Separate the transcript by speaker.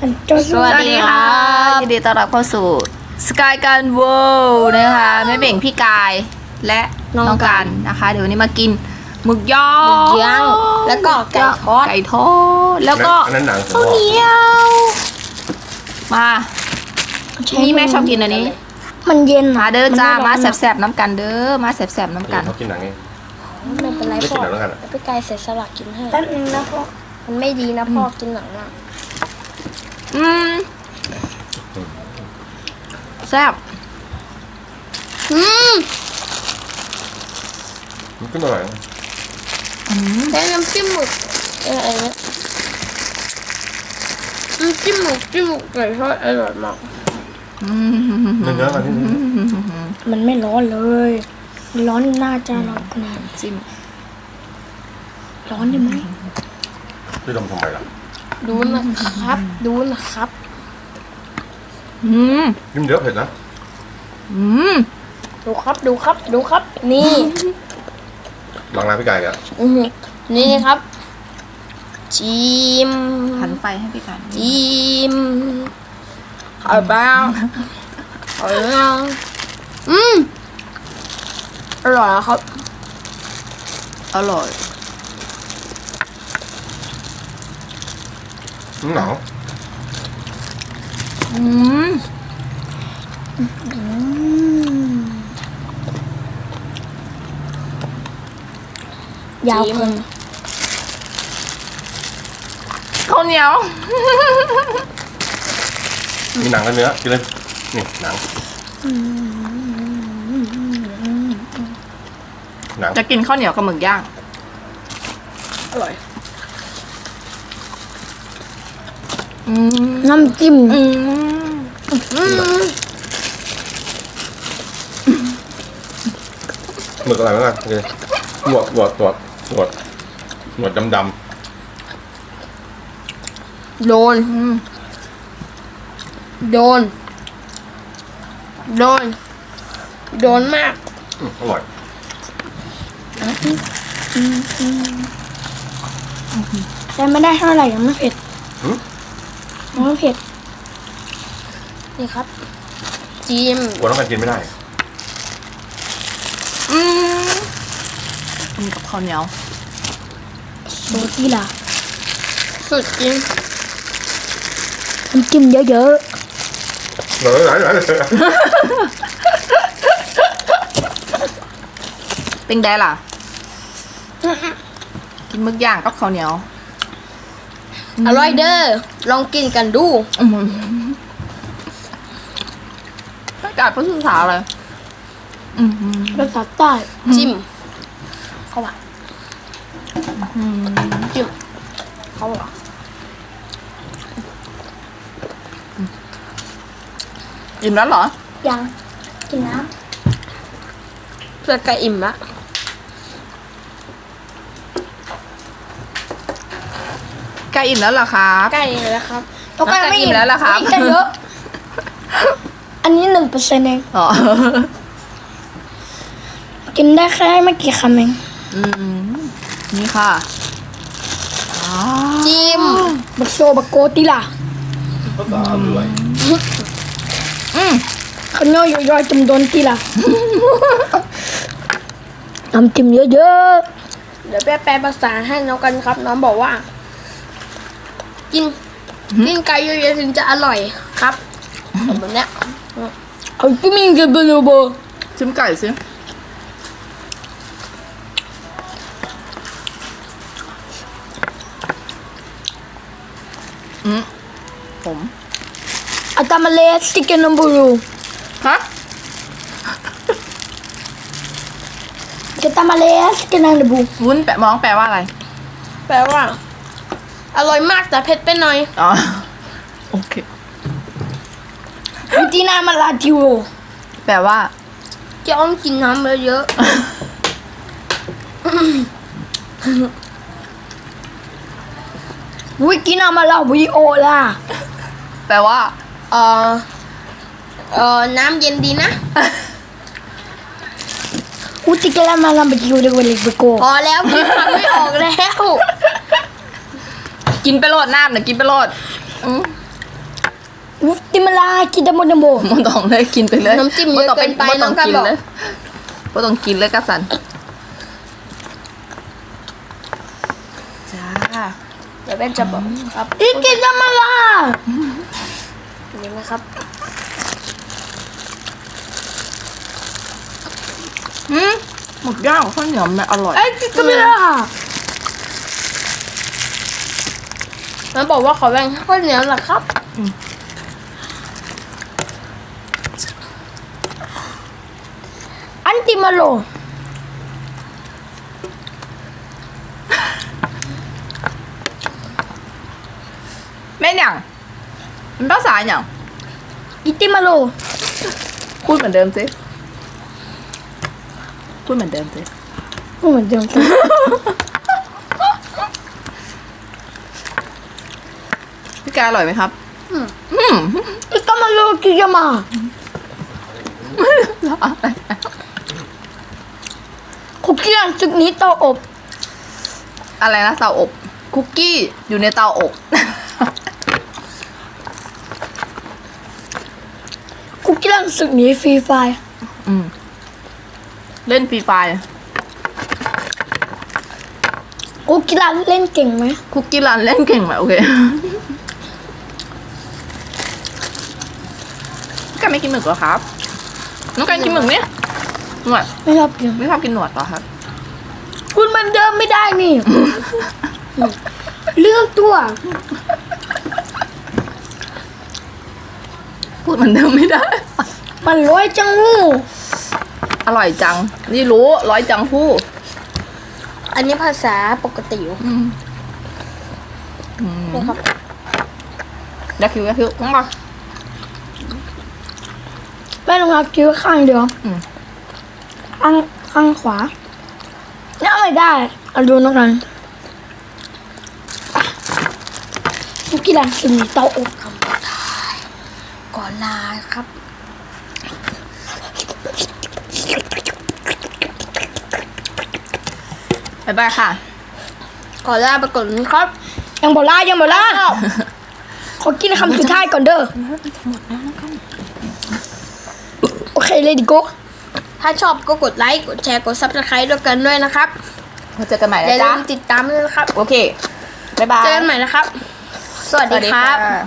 Speaker 1: อันโจ
Speaker 2: สวัสดีค่ะยินดีต้อนรับเข้าสู่สกายการเวิลด์นะคะแม่เบ่งพี่กายและน้องกันนะคะ เดี๋ยววันนี้มากินหมึกย่อ
Speaker 1: หมึกย่างแล้วก็ไก่ทอด
Speaker 2: ไก่ทอดแล้วก็
Speaker 3: อันนั้นหนังผม
Speaker 2: ข้าว
Speaker 3: บอก
Speaker 2: เหนียวมานี่แม่ชอบกินอันนี้
Speaker 1: มันเย็น
Speaker 2: มาเด้อจ้า
Speaker 1: นไร้
Speaker 2: มา
Speaker 1: อน
Speaker 2: แสบๆน้ำกันเด้อมาแสบๆน้ำกัน
Speaker 3: เขากินหนังไง
Speaker 1: ไม่เป็นไร
Speaker 3: ไม่
Speaker 1: พ่
Speaker 3: กิ
Speaker 1: อน
Speaker 3: หนังแล้วกันอะ
Speaker 1: ไปไกลเสียสละกินให้แป๊บนึงนะพ่อมันไม่ดีนะพ่อกินหนังอะ
Speaker 2: อืมแซ่บ
Speaker 1: อืม
Speaker 3: มันขึ้นมาหน่อย
Speaker 1: แล้วน้ำจิ้มหมึกเอออะไรนะน้ำจิ้มหมึกจิ้มหมึกไก่ทอดอร่อยมาก
Speaker 2: อืม
Speaker 3: เนื้อเนื้อมาที่นี่
Speaker 1: มันไม่ร้อนเลย ร้อนน่าจะร้อนขนาด
Speaker 2: จิ้ม
Speaker 1: ร้อนได้ไหม
Speaker 3: พี่ดมทำไมล่ะ
Speaker 1: ดูนะครับ ดูนะครับ
Speaker 2: อืม
Speaker 3: ยิ่มเยอะเผ็ดนะ
Speaker 2: อืม
Speaker 1: ดูครับ ดูครับ ดูครับ นี่
Speaker 3: บางร้านพี่กายกัน
Speaker 1: อือหือนี่ครับ จิม
Speaker 2: หันไฟให้พี่กัน
Speaker 1: จิมเอาเปล่าเอาเปล่าอืมอร่อยอะครับ
Speaker 2: อร่อย
Speaker 3: หนัง
Speaker 2: อืม
Speaker 1: ยาวเกิน
Speaker 2: ข้าวเหนียว
Speaker 3: มีหนังกับเนื้อกินเลย นี่หนัง หนัง
Speaker 2: จะกินข้าวเหนียวกับหมึกย่าง
Speaker 1: อร่อย
Speaker 2: อืม
Speaker 1: น้ำจิ้ม
Speaker 2: อืม
Speaker 1: อืม
Speaker 3: หมึกอะไรบ้างอะนี่หนวดหนวดหนวดหนวดหนวดดำ
Speaker 1: โดน
Speaker 2: อืม
Speaker 1: โดน โดน โดนมาก
Speaker 3: ๆอืมอร่อย
Speaker 1: แต่ไม่ได้เท่าไหร่ยังไม่เผ็ด
Speaker 3: หืม
Speaker 1: ยังไม่เผ็ด นี่ครับ จิม
Speaker 3: กลัวน้องกันกินไม่ได้
Speaker 2: อืมกินกับข้าวเหนียว
Speaker 1: โซตีล่ะสุดจริงน้ำจิ้มเยอะ
Speaker 3: ไหนไหนไหน
Speaker 2: เป็นไงล่ะ กินหมึกย่างกับข้าวเหนียว
Speaker 1: ๆ อร่อยเด้อ ลองกินกันดู
Speaker 2: อืมอากาศเป็นภาษาอะไรอืม
Speaker 1: ภาษาใต้จิ้ม เข้าไปจิ้ม เข้าไป
Speaker 2: อิ่มแล้วเหรอ
Speaker 1: ยัง กินน้ำเพื่อไก่อิ่มละ
Speaker 2: ใกล้อิ่มแล้วเหรอครับ
Speaker 1: ใกล้แล้วครับ
Speaker 2: น้องไก่ไม่อิ่มแล้วเหรอครับ
Speaker 1: ไม่อิ่มเยอะ อันนี้หนึ่งเปอร์เซ็นต์เอง
Speaker 2: อ๋อ
Speaker 1: กินได้แค่ไม่กี่คำเอง
Speaker 2: อืมนี่ค่ะอ๋อ
Speaker 1: จิ้มบักโซบักโกติล่ะ
Speaker 3: ภาษาอะไร
Speaker 2: อืม
Speaker 1: ข้าวเหนียวย่อยๆจำโดนติล่ะน้ำจิ้มเยอะๆ เดี๋ยวแปลแปลภาษาให้น้องกันครับ น้องบอกว่า กินกินไก่เยอะๆถึงจะอร่อยครับแบบเนี้ยเอาจิ้มกันไปเลยบ่
Speaker 2: ชิมไก่สิอืมผม
Speaker 1: อาตามาเลสติกันนัมบูรู
Speaker 2: ฮะ
Speaker 1: จะตามาเลสติกันนัมบู
Speaker 2: วุ้นแปะมองแปลว่าอะไร
Speaker 1: แปลว่า อร่อยมากแต่เผ็ดไปหน่อย
Speaker 2: อ๋อโอเค
Speaker 1: วิธีนามาลาติโร
Speaker 2: แปลว่า
Speaker 1: จะต้องกินน้ำเยอะๆวิกินามาลาวิโอล่ะ
Speaker 2: แปลว่า
Speaker 1: เอ่อเอ่อน้ำเย็นดีนะอุติกลามาลาบิโอเดกเวลิกโกพอแล้วพี่ฟังไม่ออกแล้ว
Speaker 2: กินไปโลดน้ำนะกินไปโลดอืม
Speaker 1: วุติมาลากินดะโมดะโม
Speaker 2: มนต้องเลยกินไปเลย
Speaker 1: น้ำจิ้มเยอะเกินไป
Speaker 2: บ่ต้อง
Speaker 1: น้องกัน
Speaker 2: กิน
Speaker 1: บอก
Speaker 2: เลยบ่ต้องกินเลยกัสันจ้า
Speaker 1: เดี๋ยวแม่จะบอกครับอีกินดะมาลานี่นะครับ
Speaker 2: หืมหมึกย่างข้าวเหนียวมันอร่อย
Speaker 1: ไอ้กินดะมาลา มันบอกว่าขอแบ่งข้าวเหนียวหน่อยครับอันติมาโล
Speaker 2: แม่นยังมันภาษาอย่าง
Speaker 1: อิติมาโล
Speaker 2: พูดเหมือนเดิมสิพูดเหมือนเดิมสิ
Speaker 1: เหมือนเดิม
Speaker 2: พี่ กาอร่อยไหมครับ
Speaker 1: อืม
Speaker 2: อืม
Speaker 1: อิติมาโลกิยามาคุกกี้ร้านจุดนี้เตาอบ
Speaker 2: อะไรนะเตาอบ คุกกี้อยู่ในเตาอบ
Speaker 1: คุกกี้ร้านสุดนี้ฟรีไฟร์
Speaker 2: อืมเล่นฟรีไฟร์
Speaker 1: คุกกี้ร้านเล่นเก่งไหม
Speaker 2: คุกกี้รันเล่นเก่งไหมโอเค กันไม่กินหมึกเหรอครับ น้องกันกินหมึกไหมหนวด
Speaker 1: ไม่ชอบกิน
Speaker 2: ไม่ชอบกินหนวดเหรอครับ
Speaker 1: คุณมันเดิมไม่ได้นี่เลือกตัว
Speaker 2: พูดเหมือนเดิมไม่ได้
Speaker 1: มันร้อยจังหู
Speaker 2: อร่อยจัง นี่รู้ร้อยจังพูด
Speaker 1: อันนี้ภาษาปกติอยู่
Speaker 2: อืมอืม
Speaker 1: นะครับ
Speaker 2: ดักคิวดักคิวต้องมา
Speaker 1: แม่ลองเอาคิ้วข้างเดียว
Speaker 2: อืม
Speaker 1: ข้างข้างขวาเนี่ยไม่ได้เอาดูแล้วกันอะคุกกี้ร้านสุดนี้เตาอบคำสุดท้ายก่อนลาครับ
Speaker 2: บ๊ายบายค่ะ
Speaker 1: ขอลาไปก่อนนะครับยังบอกลายังบอกลาขอกินคำสุดท้ายก่อนเด้อ โอเคเลยดิโก้ถ้าชอบก็กดไลค์กดแชร์กดซับสไครต์ด้วยกันด้วยนะครับ
Speaker 2: มาเจอกันใหม่
Speaker 1: อย่า
Speaker 2: นะ
Speaker 1: ลื
Speaker 2: จ๊ะ
Speaker 1: มติดตามด้วยนะครับ
Speaker 2: โอเค บ๊ายบาย
Speaker 1: เจอกันใหม่นะครับ สวัส
Speaker 2: สวัส
Speaker 1: ดี
Speaker 2: ดี
Speaker 1: ครับ
Speaker 2: ค่ะ